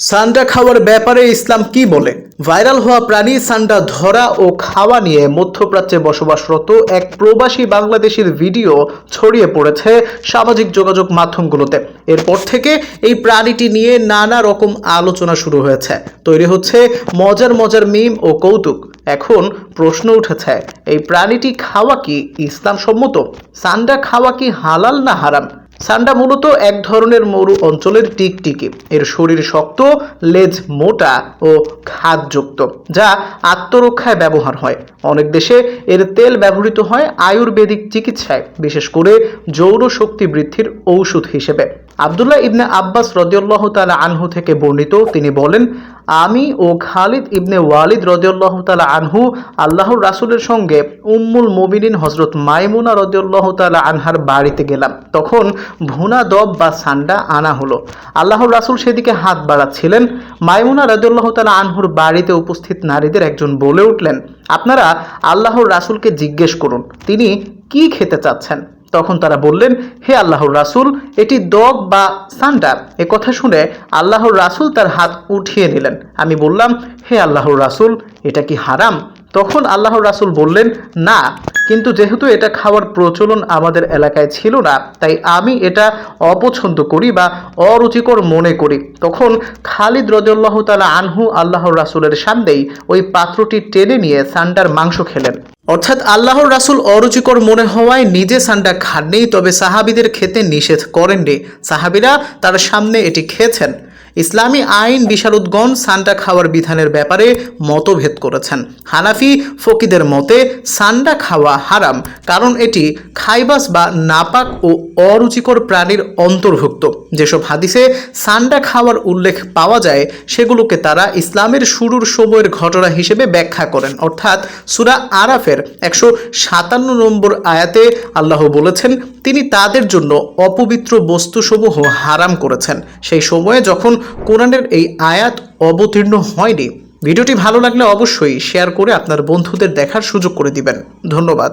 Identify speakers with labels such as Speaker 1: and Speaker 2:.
Speaker 1: সান্ডা খাওয়ার ব্যাপারে ইসলাম কি বলে? ভাইরাল হওয়া প্রাণী সান্ডা ধরা ও খাওয়া নিয়ে মধ্যপ্রাচ্যে বসবাসরত এক প্রবাসী বাংলাদেশের ভিডিও ছড়িয়ে পড়েছে সামাজিক যোগাযোগ মাধ্যমগুলোতে। এরপর থেকে এই প্রাণীটি নিয়ে নানা রকম আলোচনা শুরু হয়েছে। তৈরি হচ্ছে মজার মজার মিম ও কৌতুক। এখন প্রশ্ন উঠেছে, এই প্রাণীটি খাওয়া কি ইসলাম সম্মত সান্ডা খাওয়া কি হালাল না হারাম? সান্ডা মূলত এক ধরনের মরু অঞ্চলের টিকটিকি এর শরীর শক্ত, লেজ মোটা ও খাদযুক্ত, যা আত্মরক্ষায় ব্যবহার হয়। অনেক দেশে এর তেল ব্যবহৃত হয় আয়ুর্বেদিক চিকিৎসায়, বিশেষ করে যৌন শক্তি বৃদ্ধির ঔষধ হিসেবে। আবদুল্লাহ ইবনে আব্বাস রদিউল্লাহ তালা আনহু থেকে বর্ণিত, তিনি বলেন, আমি ও খালিদ ইবনে ওয়ালিদ রদিউল্লাহ তালা আনহু আল্লাহর রাসূলের সঙ্গে উম্মুল মোমিনিন হজরত মাইমুনা রদিউল্লাহ তালা আনহার বাড়িতে গেলাম। তখন ভুনা দব বা সান্ডা আনা হলো। আল্লাহর রাসূল সেদিকে হাত বাড়াচ্ছিলেন। মাইমুনা রদিউল্লাহ তালা আনহুর বাড়িতে উপস্থিত নারীদের একজন বলে উঠলেন, আপনারা আল্লাহর রাসুলকে জিজ্ঞেস করুন, তিনি কি খেতে চাচ্ছেন? তখন তারা বললেন, হে আল্লাহর রাসুল, এটি দগ বা সান্ডার। এ কথা শুনে আল্লাহর রাসুল তার হাত উঠিয়ে নিলেন। আমি বললাম, হে আল্লাহর রাসুল, এটা কি হারাম? তখন আল্লাহর রাসুল বললেন, না, কিন্তু যেহেতু এটা খাওয়ার প্রচলন আমাদের এলাকায় ছিল না, তাই আমি এটা অপছন্দ করি বা অরুচিকর মনে করি। তখন খালিদ রদিউল্লাহ তালা আনহু আল্লাহর রাসুলের সামনেই ওই পাত্রটি টেনে নিয়ে সান্ডার মাংস খেলেন। অর্থাৎ আল্লাহর রাসুল অরুচিকর মনে হওয়ায় নিজে সান্ডা খাননি, তবে সাহাবিদের খেতে নিষেধ করেননি। সাহাবিরা তার সামনে এটি খেয়েছেন। ইসলামী আইন বিশারদগণ সান্ডা খাওয়ার বিধানের ব্যাপারে মতভেদ করেছেন। হানাফি ফকিদের মতে সান্ডা খাওয়া হারাম, কারণ এটি খাইবাস বা নাপাক ও অরুচিকর প্রাণীর অন্তর্ভুক্ত। যেসব হাদিসে সান্ডা খাওয়ার উল্লেখ পাওয়া যায়, সেগুলোকে তারা ইসলামের শুরুর সময়ের ঘটনা হিসেবে ব্যাখ্যা করেন। অর্থাৎ সুরা আরাফের একশো সাতান্ন নম্বর আয়াতে আল্লাহ বলেছেন তিনি তাদের জন্য অপবিত্র বস্তুসমূহ হারাম করেছেন। সেই সময়ে যখন কোরআনের এই আয়াত অবতীর্ণ হয়নি, ভিডিওটি ভালো লাগলে অবশ্যই শেয়ার করে আপনার বন্ধুদের দেখার সুযোগ করে দিবেন। ধন্যবাদ।